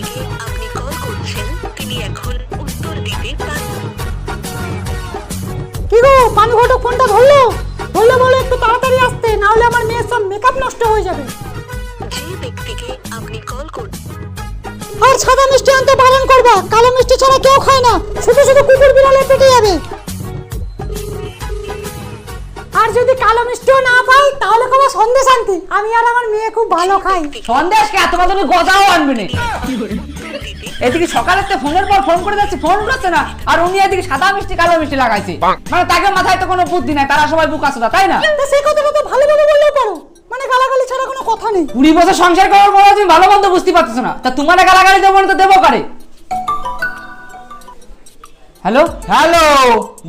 ব্যক্তিকে আপনি কল করছেন তিনি এখন উত্তর দিতে পারেন। কি গো পানু ঘটক ফোনটা ধরলো? ধরলে বলো একটু তাড়াতাড়ি আসতে না হলে আমার মেয়ের সব মেকআপ নষ্ট হয়ে যাবে। যে ব্যক্তিকে আপনি কল করছেন আর সাদা মিষ্টি আনতে বারণ করবা কালো মিষ্টি ছাড়া কেউ খায় না। শুধু শুধু কুকুর বিড়ালে পেটে যাবে। আর যদি কালো মিষ্টিও না পাই তাহলে কবা সন্দেশ আনতে। আমি আর আমার মেয়ে খুব ভালো খাই। সন্দেশ কে? তোমার জন্য গজাও আনবে না। এদিকে সকালে তো ফোনের পর ফোন করে যাচ্ছে ফোন করছে না। আর উনি এদিকে সাদা মিষ্টি কালো মিষ্টি লাগাইছে। মানে তাকে মাথায় তো কোনো বুদ্ধি নাই তারা সবাই বুক আসে তাই না? তা সেই কথাটা তো ভালোভাবে বললেও পারো। মানে গালাগালি ছাড়া কোনো কথা নেই। কুড়ি বছর সংসার করার পর তুমি ভালো মন্দ বুঝতে পারতেছো না। তা তোমার গালাগালি দেবো না তো দেবো কারে? হ্যালো? হ্যালো!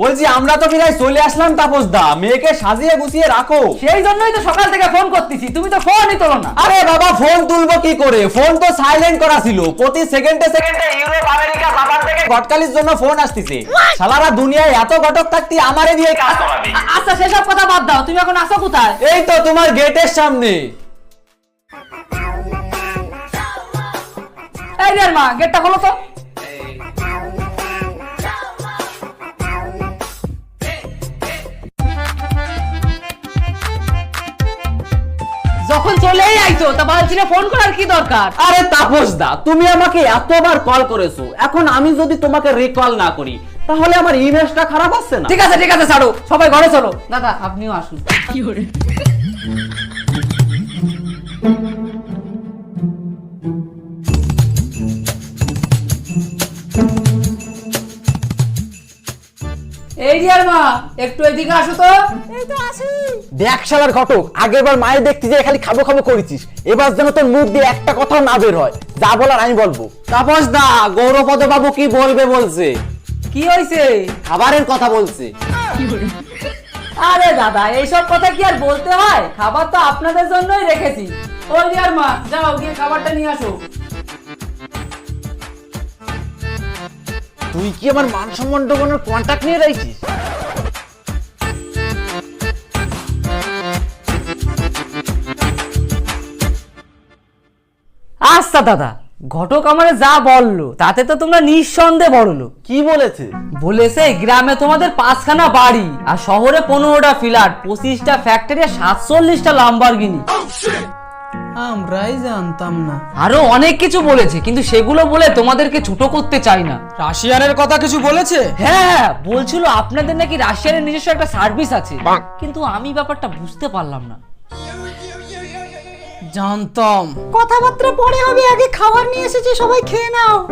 বলছি আমরা তো বিদায় চলে আসলাম তাপস দা মেয়েকে সাজিয়ে গুছিয়ে রাখো। সেই জন্যই তো সকাল থেকে ফোন করতেছি। তুমি তো ফোনই তোলো না। আরে বাবা ফোন তুলবো কি করে? ফোন তো সাইলেন্ট করা ছিল। প্রতি সেকেন্ডে সেকেন্ডে ইউরোপ আমেরিকা জাপান থেকে ঘটকালির জন্য ফোন আসতেছে। শালারা দুনিয়ায় এত ঘটক থাকতে আমারে দিয়ে কাজ করাবে। আচ্ছা সেসব কথা বাদ দাও। তুমি এখন আসো কোথায়? এই তো তোমার গেটের সামনে। এই রে মা গেটটা খোলো তো। যখন চলেই আইছো তা বালচিনে ফোন করার কি দরকার? আরে তাপস দা তুমি আমাকে এতবার কল করেছ। এখন আমি যদি তোমাকে রিকল না করি তাহলে আমার ইমেজটা খারাপ হচ্ছে না? ঠিক আছে ঠিক আছে ছাড়ো। সবাই ঘরে চলো। দাদা আপনিও আসুন। এই রিয়ার মা একটু এদিকে আসো তো। এই তো আসি। দেখ শালার ঘটক আগের বার মায়ের দেখতে যে খালি খাব খাব করেছিস। এবার যেন তোর মুখ দিয়ে একটা কথাও না বের হয়। যা বলার আমি বলব। তাপস দা গৌরপদ বাবু কি বলবে বলছে? কি হয়েছে খাবারের কথা বলছে। আরে দাদা এইসব কথা কি আর বলতে হয়? খাবার তো আপনাদের জন্যই রেখেছি। ওই রিয়ার মা যাও গিয়ে খাবারটা নিয়ে আসো। তুই কি আমার মান সম্মান ডোবানোর কন্ট্যাক্ট নিয়ে রাখছিস আচ্ছা দাদা ঘটক আমার যা বলল তাতে তো তোমরা নিঃসন্দেহে বড়লো কি বলেছে? বলেছে গ্রামে তোমাদের পাঁচখানা বাড়ি আর শহরে পনেরোটা ফ্ল্যাট পঁচিশটা ফ্যাক্টরি আর সাতচল্লিশটা লাম্বারগিনি আমরাই জানতাম না। আরও অনেক কিছু বলেছে কিন্তু সেগুলো বলে তোমাদেরকে ছোট করতে চাই না। রাশিয়ানের কথা কিছু বলেছে? হ্যাঁ হ্যাঁ বলছিল আপনাদের নাকি রাশিয়ার নিজস্ব একটা সার্ভিস আছে। কিন্তু আমি ব্যাপারটা বুঝতে পারলাম না। জানতাম। কথাবার্তা পরে হবে আগে খাবার নিয়ে এসেছি সবাই খেয়ে নাও।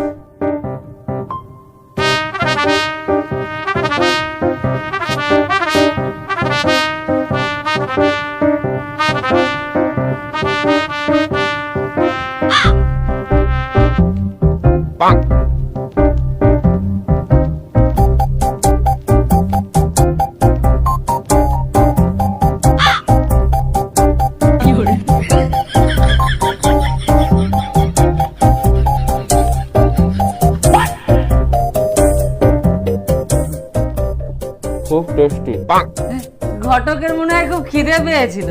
ঘটকের মনে হয় খুব খিদে পেয়েছিল।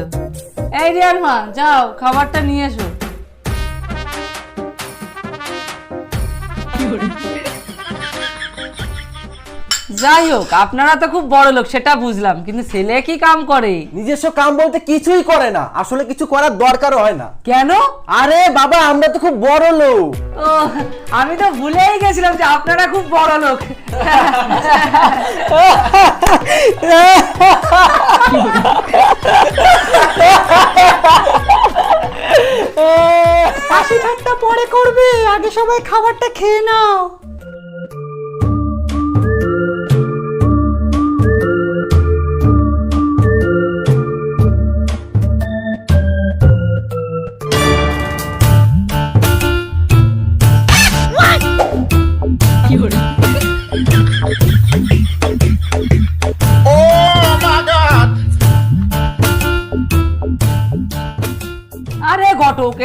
এই রিয়ার মা যাও খাবারটা নিয়ে এসো। যাই হোক আপনারা তো খুব বড় লোক সেটা বুঝলাম কিন্তু ছেলে কি কাম করে? নিজস্ব কাম বলতে কিছুই করে না আসলে কিছু করার দরকারও হয় না। কেন? আরে বাবা আমরা তো খুব বড় লোক। ও আমি তো ভুলেই গেছিলাম যে আপনারা খুব বড় লোক। হাসি ঠাট্টা পরে করবে আগে সবাই খাবারটা খেয়ে নাও।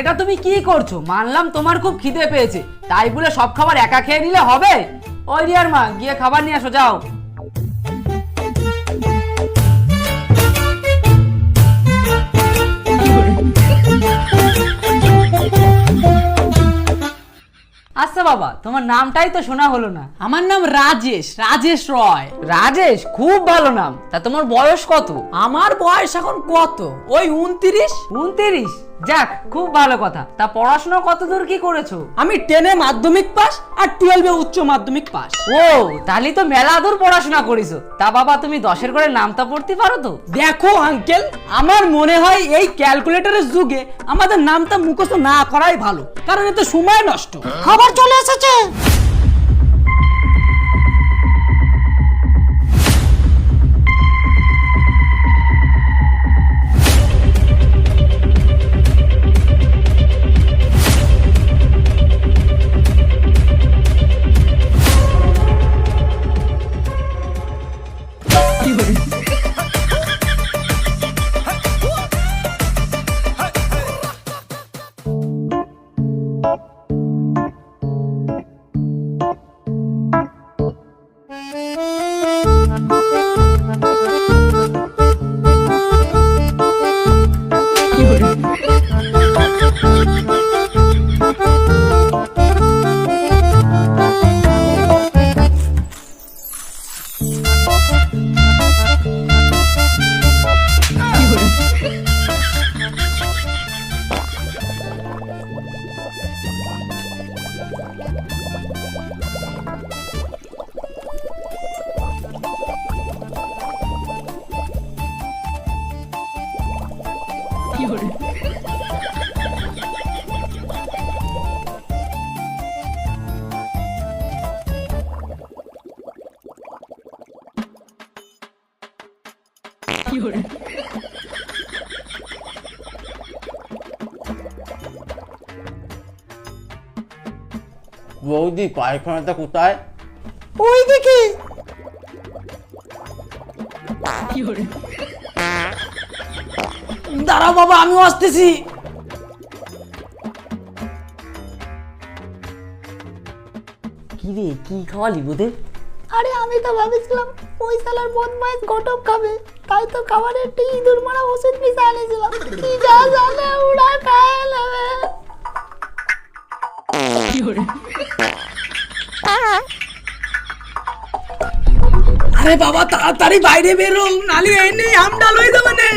এটা তুমি কি করছ? মানলাম তোমার খুব খিদে পেয়েছে। তাই বলে সব খাবার একা খেয়ে নিলে হবে? ওই রিয়ার মা গিয়ে খাবার নিয়ে আসো, যাও। আচ্ছা বাবা, তোমার নামটাই তো শোনা হলো না। আমার নাম রাজেশ রাজেশ রয়। রাজেশ, খুব ভালো নাম। তা তোমার বয়স কত? আমার বয়স এখন কত? ওই উনত্রিশ? উনতিরিশ? যাক খুব ভালো কথা। তা পড়াশোনা কত দূর কি করেছ? আমি টেনে মাধ্যমিক পাস আর টুয়েলভে উচ্চ মাধ্যমিক পাস। ও তাহলে তো মেলা দূর পড়াশোনা করেছ। তা বাবা তুমি দশের করে নামটা পড়তে পারো তো? দেখো আঙ্কেল আমার মনে হয় এই ক্যালকুলেটরের যুগে আমাদের নামটা মুখস্থ না করাই ভালো কারণ এতে সময় নষ্ট। খাবার চলে এসেছে। বৌদি পায়খানাটা কোথায়? ওই দেখি দাঁড়াও বাবা আমিও আসতেছি। কি রে কি খাওয়ালি বোধে আরে আমি তো ভাবছিলাম ওই সালার বদমাইশ ঘটক খাবে। তাই তো খাবারে একটা ইঁদুর মারা ওষুধ মিশে আনিয়েছিলাম কি যা জানে ওরা খায় নেবে আরে বাবা তাড়াতাড়ি বাইরে বেরো নালি এনে আমডাল হয়ে যাবে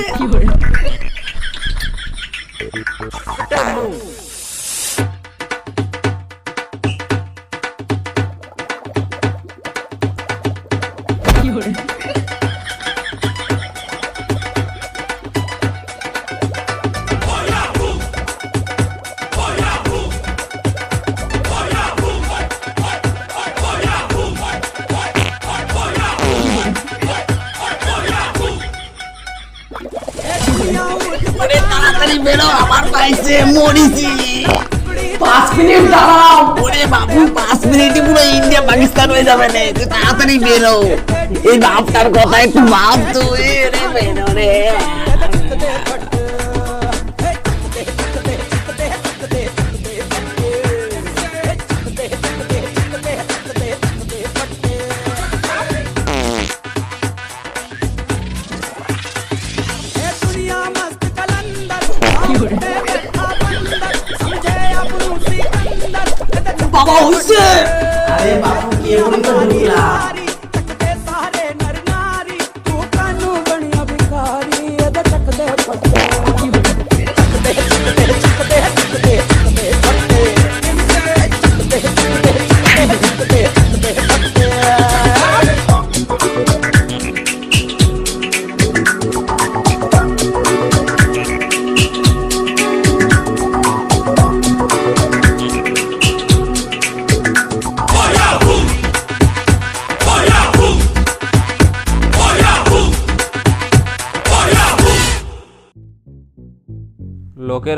তাড়াতাড়ি বেরো আমার পাইছে মরিছি। পাঁচ মিনিট দাঁড়াও। ওরে বাবু পাঁচ মিনিটই পুরো ইন্ডিয়া পাকিস্তান হয়ে যাবে না। তুই তাড়াতাড়ি বেরো। এই বাপটার কথা একটু ভাব তুই রে বেরো রে। হইছে আরে বাপু কে বলি তো ঢুকলা?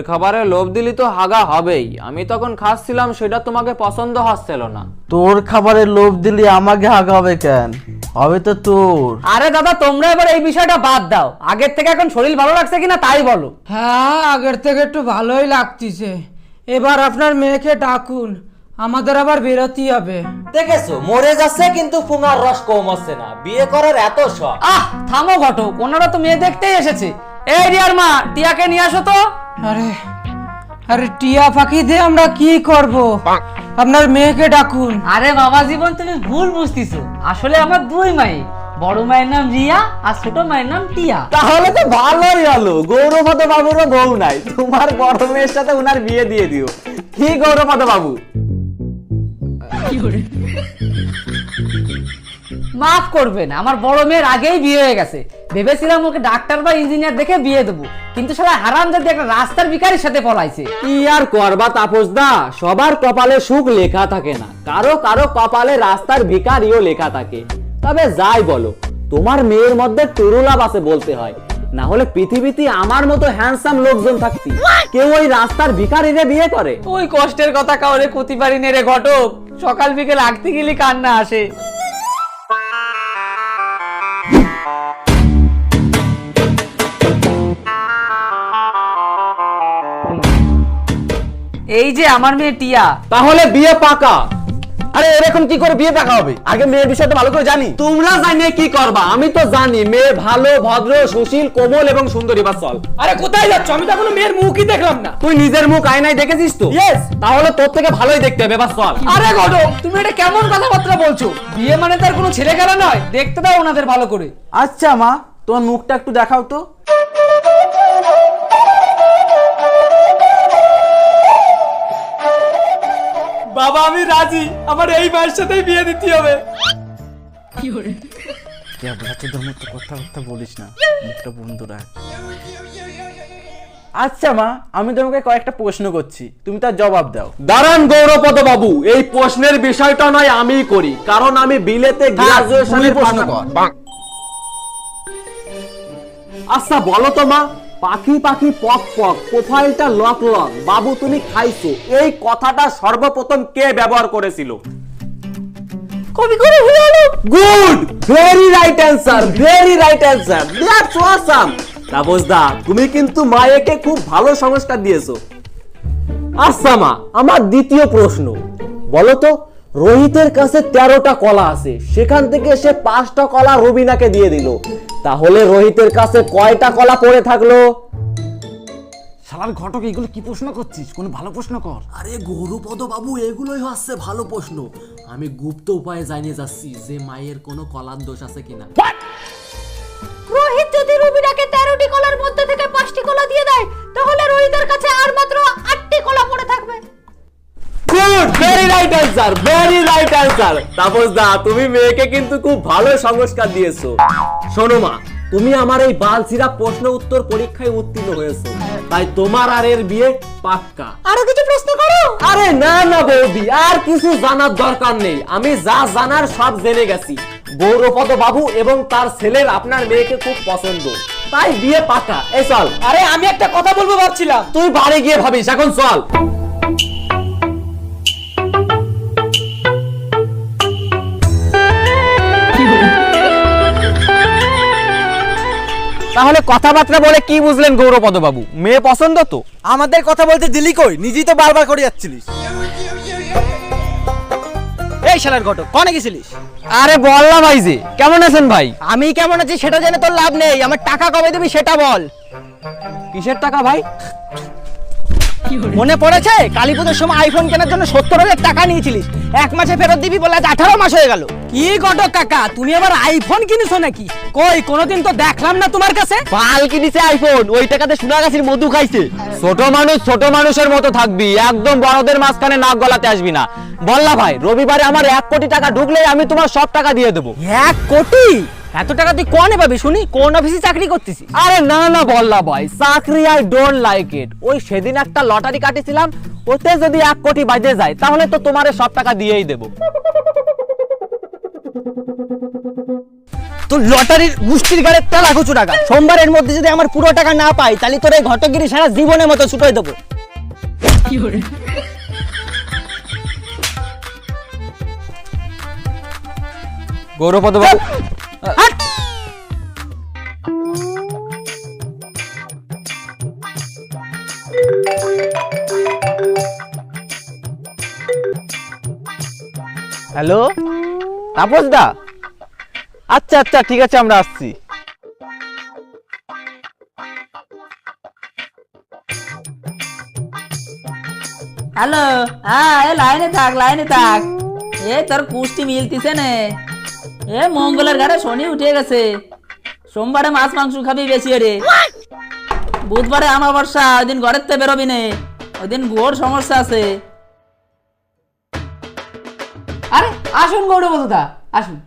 খাবারে লোভ দিলি তো হাগা হবেই। আমি তখন খাচ্ছিলাম সেটা তোমাকে পছন্দ হচ্ছিল না। তোর খাবারে লোভ দিলি আমাকে হাগা হবে কেন? হবে তো তোর। আরে দাদা তোমরা এবার এই বিষয়টা বাদ দাও। আগের থেকে এখন শরীর ভালো লাগছে কিনা তাই বলো। হ্যাঁ আগের থেকে একটু ভালোই লাগতেছে। এবার আপনার মেয়েকে ডাকুন। আমাদের আবার বেরোতেই হবে। দেখেছ মরে যাচ্ছে কিন্তু ফুঙার রস কম হচ্ছে না। বিয়ে করার এত শখ। আহ থামো ঘটক ওনারা তো মেয়ে দেখতেই এসেছে। এই রিয়ার মা টিয়াকে নিয়ে আসো তো। আরে আরে টিয়া পাখি দিয়ে আমরা কি করব? আপনার মেয়েকে ডাকুন। আরে বাবা জীবন তুমি ভুল বুঝতেছো। আসলে আমার দুই মাই বড় মায়ের নাম রিয়া আর ছোট মায়ের নাম টিয়া। তাহলে তো ভালোই হলো। গৌরপদ বাবুরও বউ নাই। তোমার বড় মেয়ের সাথে উনার বিয়ে দিয়ে দিও। কি গৌরপদ বাবু? মাফ করবেন আমার বড় মেয়ের আগেই বিয়ে হয়ে গেছে। ভেবেছিলাম ওকে ডাক্তার বা ইঞ্জিনিয়ার দেখে বিয়ে দেবো কিন্তু সালা হারাম যদি একটা রাস্তার ভিখারির সাথে পলাইছে। কি আর করবা তাপস দা সবার কপালে সুখ লেখা থাকে না কারও কারও কপালে রাস্তার ভিকারিও লেখা থাকে। তবে যাই বলো তোমার মেয়ের মধ্যে টুরুলাভ আছে বলতে হয় না হলে পৃথিবীতে আমার মতো হ্যান্ডসাম লোকজন থাকতি। কেউ ওই রাস্তার ভিখারিরে বিয়ে করে? ওই কষ্টের কথা কাউরে ক্ষতি পারি নে ঘটক সকাল বিকেল আঁকতে গেলে কান্না আসে। এই যে আমার মেয়ে টিয়া। তাহলে বিয়ে পাকা। আরে এরকম কি করে বিয়ে পাকা হবে? আগে মেয়ের বিষয়টা ভালো করে জানি। তোমরা জানিয়ে কি করবা? আমি তো জানি মেয়ে ভালো ভদ্র সুশীল কোমল এবং সুন্দরী বা চল। আরে কোথায় যাচ্ছ? আমি তো এখনও মেয়ের মুখই দেখলাম না। তুই নিজের মুখ আয়নায় দেখেছিস তো? Yes! তাহলে তোর থেকে ভালোই দেখতে হবে বা চল। আরে ঘটক তুমি এটা কেমন কথাবার্তা বলছো? বিয়ে মানে তার কোনো ছেলে খেলা নয়। দেখতে দাও ওনাদের ভালো করে। আচ্ছা মা তোমার মুখটা একটু দেখাও তো। বাবা আমি রাজি। আমার এই মায়ের সাথেই বিয়ে দিতে হবে। কথাবার্তা বলিস না। মুখটা বন্ধ রাখ। আচ্ছা মা আমি তোমাকে কয়েকটা প্রশ্ন করছি। তুমি তার জবাব দাও। দাঁড়ান গৌরপদ বাবু এই প্রশ্নের বিষয়টা নয় আমিই করি কারণ আমি বিলেতে গ্রাজুয়েশনের প্রশ্ন কর। আচ্ছা বলো তো মা পাখি পাখি পক পক প্রোফাইলটা লক লক বাবু তুমি খাইছো এই কথাটা সর্বপ্রথম কে ব্যবহার করেছিল? Kabiguru হিরালো good very right answer very right answer that's awesome রাবজদা তুমি কিন্তু মায়েকে খুব ভালো সংস্কার দিয়েছ। আচ্ছা মা আমার দ্বিতীয় প্রশ্ন বলো তো রোহিতের কাছে তেরোটা কলা আছে। সেখান থেকে সে পাঁচটা কলা রবিনাকে দিয়ে দিল। তাহলে রোহিতের কাছে কয়টা কলা পড়ে থাকল? শালার ঘটক এগুলো কি প্রশ্ন করছিস? কোনো ভালো প্রশ্ন কর। আরে গৌরপদ বাবু এগুলোই হচ্ছে ভালো প্রশ্ন। আমি গুপ্ত উপায়ে জানিয়ে যাচ্ছি যে মায়ের কোনো কলার দোষ আছে কিনা। রোহিত যদি রুবিনাকে তেরোটি কলার মধ্যে থেকে পাঁচটি কলা দিয়ে দেয় তাহলে রোহিতের কাছে আর মাত্র আটটি কলা পড়ে থাকবে। Good very right answer very right answer Tapas da তুমি মেয়েকে কিন্তু খুব ভালো সংস্কার দিয়েছ। শোনো মা তুমি আমার এই বালছিরা প্রশ্ন উত্তর পরীক্ষায় উত্তীর্ণ হয়েছো। তাই তোমার আর এর বিয়ে পাক্কা। আরও কিছু প্রশ্ন করো? আরে না না বৌদি আর কিছু জানার দরকার নেই। আমি যা জানার সব জেনে গেছি। গৌরপদ বাবু এবং তার ছেলের আপনার মেয়েকে খুব পছন্দ। তাই বিয়ে পাকা এই চল। আরে আমি একটা কথা বলব ভাবছিলাম। তুই বাড়ি গিয়ে ভাবিস। এখন চল। তাহলে কথাবার্তা বলে কি বুঝলেন গৌরপদ বাবু মেয়ে পছন্দ তো? আমাদের কথা বলতে দিলি কই? নিজেই তো বারবার করে যাচ্ছিলিস। এই শালার ঘটক কনে গেছিলিস? আরে বল না ভাই যে কেমন আছেন ভাই? আমি কেমন আছি সেটা জেনে তোর লাভ নেই আমার টাকা কবে দিবি সেটা বল। কিসের টাকা ভাই? মনে পড়েছে? কালী পুজোর সময় আইফোন কেনার জন্য সত্তর হাজার টাকা নিয়েছিলিস। এক মাসে ফেরত দিবি বলে আজ আঠারো মাস হয়ে গেল। কি ঘটক কাকা তুমি আবার আইফোন কিনেছো নাকি? কই কোনোদিন তো দেখলাম না তোমার কাছে। পাল কিনেছে আইফোন ওই টাকাতে সোনাগাছির মধু খাইছে। ছোট মানুষ ছোট মানুষের মতো থাকবি একদম বড়দের মাঝখানে নাক গলাতে আসবি না। বললা ভাই রবিবারে আমার এক কোটি টাকা ঢুকলে আমি তোমার সব টাকা দিয়ে দেবো। এক কোটি? এত টাকা তুই কনে পাবি? শুনি কোন অফিসে চাকরি করতেছিস? আরে না না বললা ভাই চাকরি আই ডোন্ট লাইক ইট ওই সেদিন একটা লটারি কাটিছিলাম ওতে যদি এক কোটি বাজে যায় তাহলে তো তোমারে সব টাকা দিয়েই দেবো। তোর লটারির গুষ্টির গাড়ে তেলা কুচু টাকা। সোমবারের মধ্যে যদি আমার পুরো টাকা না পাই তাহলে তোর এই ঘটকগিরি সারা জীবনের মতো ছুটোই দেবো। গৌরপদ বাবু। হ্যালো? তাপস দা? আচ্ছা আচ্ছা ঠিক আছে আমরা আসছি। হ্যালো হ্যাঁ এ লাইনে থাক লাইনে থাক। এ তোর কুষ্টি মিলতিছে নে। এ, মঙ্গলের ঘরে শনি উঠে গেছে। সোমবারে মাছ, মাংস খাবি বেশি রে। বুধবারে আমাবস্যা ওই দিন ঘরের তে বেরোবি নে। ওই দিন ঘোর সমস্যা আছে। আরে, আসুন গৌরবদা আসুন।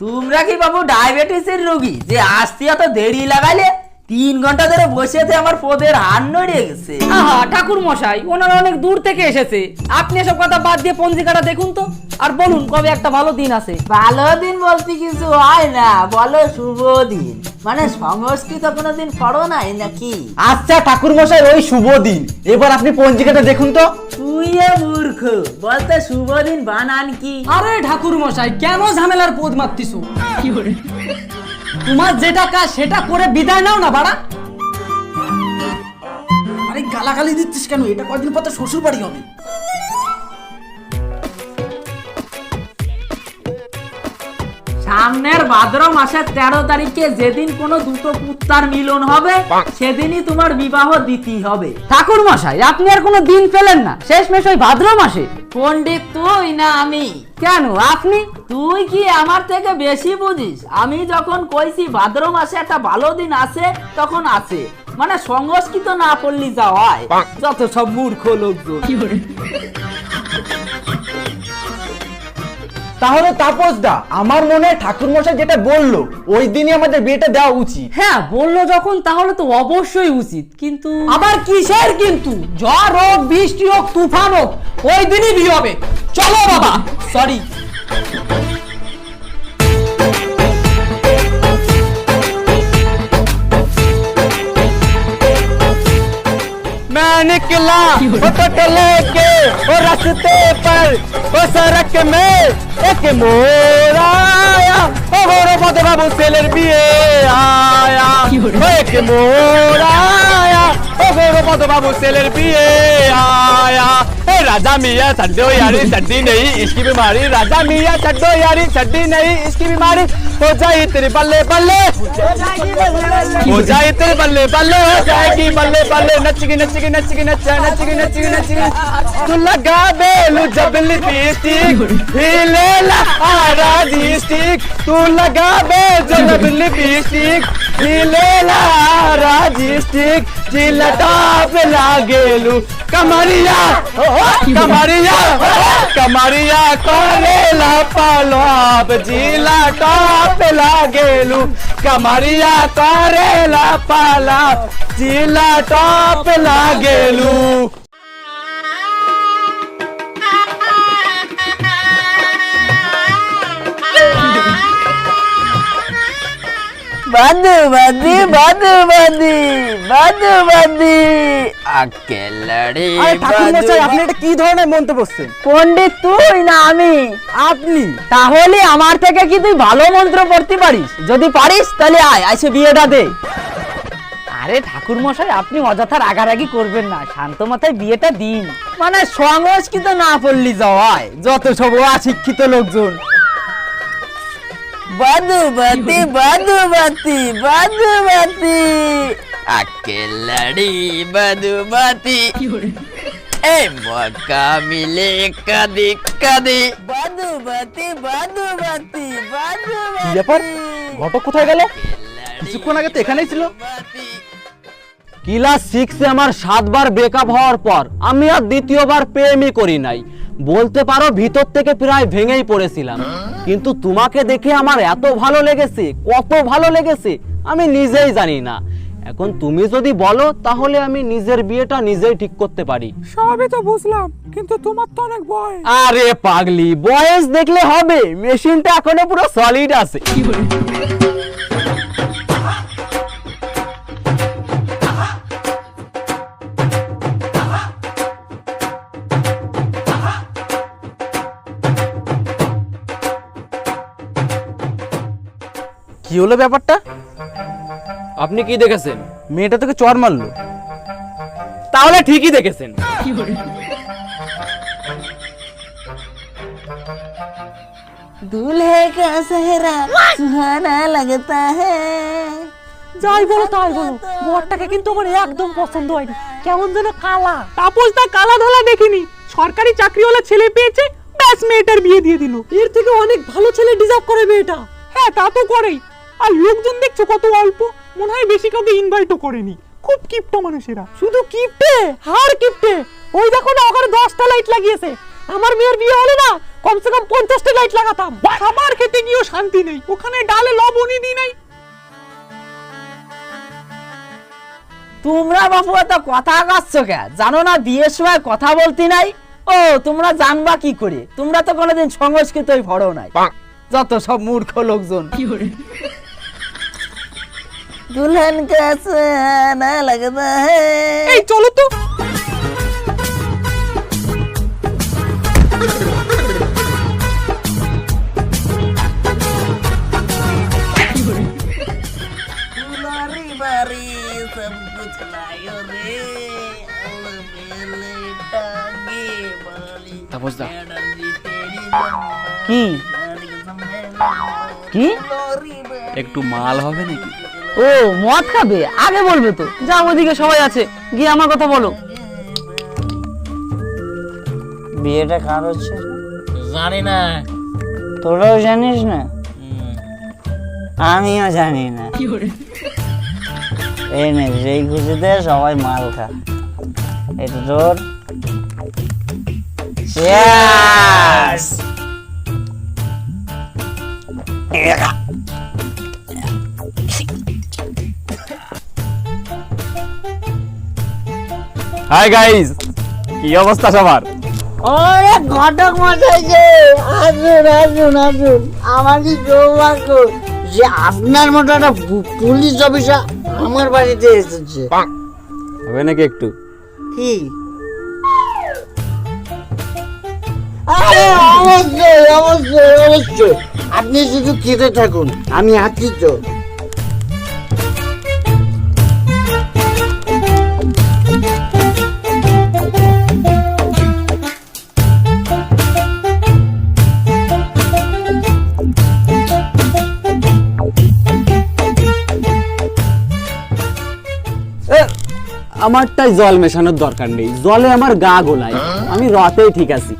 তোমরা কি বাবু ডায়াবেটিসের রোগী? যে আসতে এত দেরি লাগালে তিন ঘণ্টা ধরে বসেতে আমার পদের হার নড়িয়ে গেছে। আহা ঠাকুর মশাই ওনারা অনেক দূর থেকে এসেছে। আপনি এসব কথা বাদ দিয়ে পঞ্জিকাটা দেখুন তো। আর বলুন কবে একটা ভালো দিন আছে? ভালো দিন বলতে কিছু হয় না বলো শুভ দিন। মানে সংস্কৃত কোনোদিন পড়ো নাই নাকি? আচ্ছা ঠাকুর মশাই ওই শুভ দিন। এবার আপনি পঞ্জিকাটা দেখুন তো। তুই মূর্খ বলতে শুভ দিন বানান কি? আরে ঠাকুর মশাই কেন ঝামেলার পদ মারতিস তোমার যেটা কাজ সেটা করে বিদায় নাও না বাড়া। আরে গালাগালি দিচ্ছিস কেন? এটা কয়দিন পর তো শ্বশুর বাড়ি হবে। সামনের ভাদ্র মাসের তেরো তারিখে যেদিন কোনো দুটো পুত্তার মিলন হবে সেদিনই তোমার বিবাহ দিতে হবে। ঠাকুর মশাই আপনি আর কোনো দিন পেলেন না। শেষমেশ ওই ভাদ্র মাসে। পণ্ডিত তুই না আমি। কেন আপনি? তুই কি আমার থেকে বেশি বুঝিস? আমি যখন কইছি ভাদ্র মাসে একটা ভালো দিন আছে তখন আছে। মানে সংস্কৃত না পড়লি যা হয়। যত সব মূর্খ লোকজন। তাহলে তাপস দা আমার মনে হয় ঠাকুর মশাই যেটা বলল ওই দিনই আমাদের বিয়েটা দেওয়া উচিত। হ্যাঁ বলল যখন তাহলে তো অবশ্যই উচিত কিন্তু আবার কিসের কিন্তু? জ্বর হোক বৃষ্টি হোক তুফান হোক ওই দিনই বিয়ে হবে। চলো বাবা সরি मैं निकला फटक लेके और रास्ते पर वो सड़क में एक मोर आया। और बाबू सेलर भी ओ एक मोर आया ओ मोरो मत बाबू सेलर भी आया ए राजा मियाँ छड्डो यारी छड्डी नहीं इसकी बीमारी राजा मियाँ छड्डो यारी छड्डी नहीं इसकी बीमारी हो जाए तेरे बल्ले बल्ले हो जाए तेरे बल्ले बल्ले हो जाएगी बल्ले बल्ले नचगी नचगी नचगी नचा नचगी नचगी नचगी तू लगा बेलू जब लिपस्टिक हिले ला आराजी स्टिक तू लगा बे जब लिपस्टिक हिले ला आराजी स्टिक जिलटा पे लागेलू। कमरिया कमरिया कमरिया करेला पालो आप जिला टॉप लागेलू। कमरिया करेला पाला जिला टॉप लागेलू। বাদু বাদি বাদু বাদি বাদু বাদি আকেলাড়ি আরে ঠাকুর মশাই আপনি এটা কি ধরনের মন্তব্য করছেন? পণ্ডিত তুই না আমি। আপনি? তাহলে আমার থেকে কি তুই ভালো মন্ত্র পড়তে পারিস? যদি পারিস তাহলে আয় আইসে বিয়েটা দে। আরে ঠাকুর মশাই আপনি অযথা রাগারাগি করবেন না। শান্ত মাথায় বিয়েটা দিন। মানে সংস্কৃত না পড়লি যাওয়ায় যত সব অশিক্ষিত লোকজন। বাদু বাতি এ মক্কা মিলে কাদি কাদি। বাদু বাতি বাদু বাতি বাদু কি ব্যাপার? ঘটক কোথায় গেল? কিছুক্ষণ আগে তো এখানেই ছিল। ক্লাস সিক্সে আমার সাতবার ব্রেকআপ হওয়ার পর আমি আর দ্বিতীয়বার প্রেমই করি নাই। বলতে পারো ভিতর থেকে প্রায় ভেঙেই পড়েছিলাম। কিন্তু তোমাকে দেখে আমার এত ভালো লেগেছে কত ভালো লেগেছে আমি নিজেই জানি না। এখন তুমি যদি বলো তাহলে আমি নিজের বিয়েটা নিজেই ঠিক করতে পারি। সবই তো বুঝলাম কিন্তু তোমার তো অনেক ভয় আরে পাগলি বয়স দেখলে হবে মেশিনটা এখনও পুরো সলিড আছে। কি হলো ব্যাপারটা আপনি কি দেখেছেন মেয়েটা তোকে চর মারলো তাহলে ঠিকই দেখেছেন दूल्हे का सेहरा सुहाना लगता है যাই বলো তাই বলো বরটাকে কিন্তু আমার একদম পছন্দ হয়নি কেমন যেন কালা তাপস দা কালা ধলা দেখিনি সরকারি চাকরিওয়ালা ছেলে পেয়েছে ব্যাস মেয়েটার বিয়ে দিয়ে দিল এর থেকে অনেক ভালো ছেলে ডিজার্ভ করে মেয়েটা হ্যাঁ তা তো করেই আর লোকজন দেখছ কত অল্প? মনে হয় বেশি কাউকে ইনভাইটও করেনি। খুব কিপটা মানুষেরা। শুধু কিপটে? হার কিপটে। ওই দেখো না ওখানে দশটা লাইট লাগিয়েছে। আমার মেয়ের বিয়ে হলে না কমসে কম পঞ্চাশটা লাইট লাগাতাম। খাবার খেতে গিয়েও শান্তি নেই। ওখানে ডালে লবণই দি নাই। তোমরা বাপু এত কথা কাচ্ছ কে? জানো না বিয়ের সময় কথা বলতি নাই? ও তোমরা জানবা কি করে? তোমরা তো কোনোদিন সংস্কৃতই ভরো নাই। যত সব মূর্খ লোকজন। दुल्हन का सुहाना लगता है এই চলো তো फुलवारी बारी सब कुछ लायो रे अलबेले टांगे बाली তাপস দা एनर्जी तेरी কি কি একটু মাল হবে নাকি ও মদ খাবে? আগে বলবে তো। যা ওদিকে সবাই আছে। গিয়ে আমার কথা বলো। বিয়েটা কার হচ্ছে? জানি না। তোরাও জানিস না? আমিও জানি না। এই নে যেই খুশিতে সবাই মাল খা। এটা তোর? Cheers! হাই গাইস কি অবস্থা সবার? ওরে ঘটক মশাই যে। আসুন আসুন আসুন। আমারই সৌভাগ্য যে আপনার মতো একটা পুলিশ অফিসার আমার বাড়িতে এসেছে। হবে নাকি একটু? কি? আরে অবশ্যই অবশ্যই অবশ্যই। আপনি শুধু খেতে থাকুন আমি আছি তো। আমারটাই জল মেশানোর দরকার নেই। জলে আমার গা গোলায়। আমি রতেই ঠিক আছি।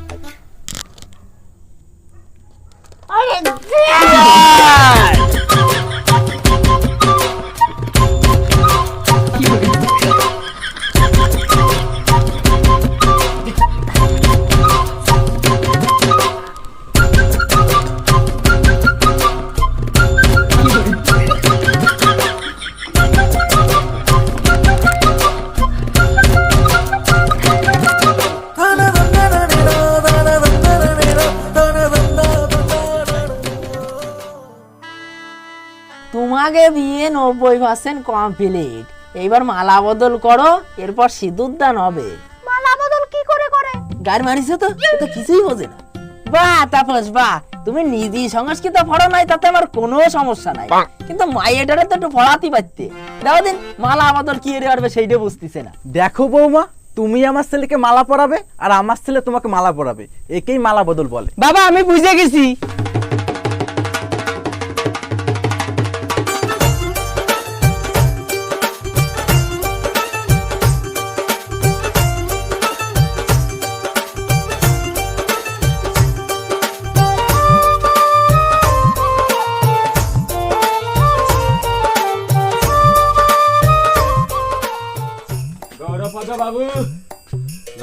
তোমাকে বিয়ে নব্বই পার্সেন্ট কমপ্লিট এইবার মালা বদল করো এরপর সিঁদুর দান হবে। মালা বদল কি করে করে? গাড়ি মারিছে তো এ তো কিছুই বোঝে না। বাহ তাপস বাহ। তুমি নিজেই সংস্কৃত পড়ো নাই তাতে আমার কোনো সমস্যা নাই। কিন্তু মাইয়েটারে তো একটু পড়াতে পারতে। দাও দিন মালা বদল কি এর পারবে সেইটা বুঝতেছে না। দেখো বৌমা তুমি আমার ছেলেকে মালা পরাবে আর আমার ছেলে তোমাকে মালা পরাবে একেই মালা বদল বলে। বাবা আমি বুঝে গেছি।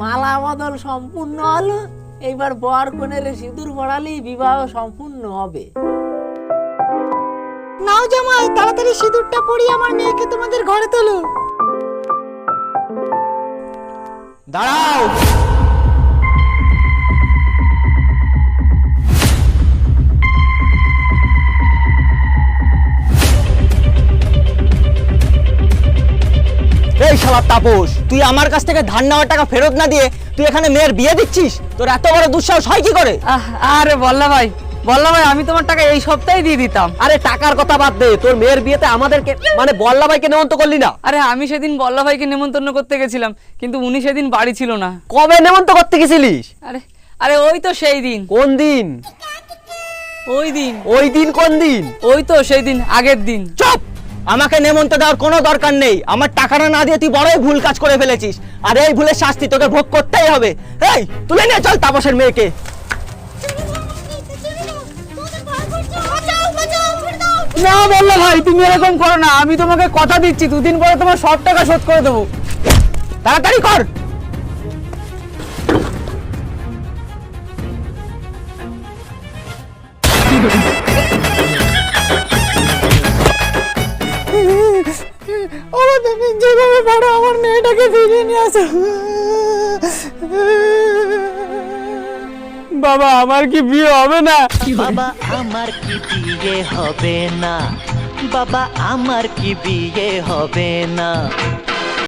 মালা বদল সম্পূর্ণ হলো এইবার বর কনের সিঁদুর পড়ালেই বিবাহ সম্পূর্ণ হবে। নাও জামাই তাড়াতাড়ি সিঁদুরটা পরিয়ে আমার মেয়েকে তোমাদের ঘরে তোলো। দাঁড়াও! এই শালা তাপস তুই আমার কাছ থেকে ধার নেওয়ার টাকা ফেরত না দিয়ে তুই এখানে মেয়ের বিয়ে দিচ্ছিস? তোর এত বড় দুঃসাহস হয় কি করে? আরে বল্লা ভাই বল্লা ভাই আমি তোমার টাকা এই সপ্তাহে দিয়ে দিতাম। আরে টাকার কথা বাদ দে তোর মেয়ের বিয়েতে আমাদেরকে মানে বল্লা ভাইকে নেমন্ত করলি না? আরে আমি সেদিন বল্লা ভাইকে নেমন্তন্ন করতে গেছিলাম কিন্তু উনি সেদিন বাড়ি ছিল না। কবে নেমন্ত করতে গেছিলিস? আরে আরে ওই তো সেই দিন। কোন দিন? ওই দিন। ওই দিন কোন দিন? ওই তো সেই দিন আগের দিন। চুপ! আমাকে নেমন্ত দেওয়ার কোনো দরকার নেই। আমার টাকাটা না দিয়ে তুই বড়ই ভুল কাজ করে ফেলেছিস। আর এই ভুলের শাস্তি তোকে ভোগ করতেই হবে। এই তুলে নিয়ে চল তাপসের মেয়েকে। না বল্লা ভাই, তুমি এরকম করো না। আমি তোমাকে কথা দিচ্ছি। দুদিন পরে তোমার সব টাকা শোধ করে দেবো। তাড়াতাড়ি কর। যেভাবে পারো, আমার মেয়েটাকে ফিরিয়ে নিয়ে আসো। বাবা, আমার কি বিয়ে হবে না? বাবা, আমার কি বিয়ে হবে না? বাবা, আমার কি বিয়ে হবে না?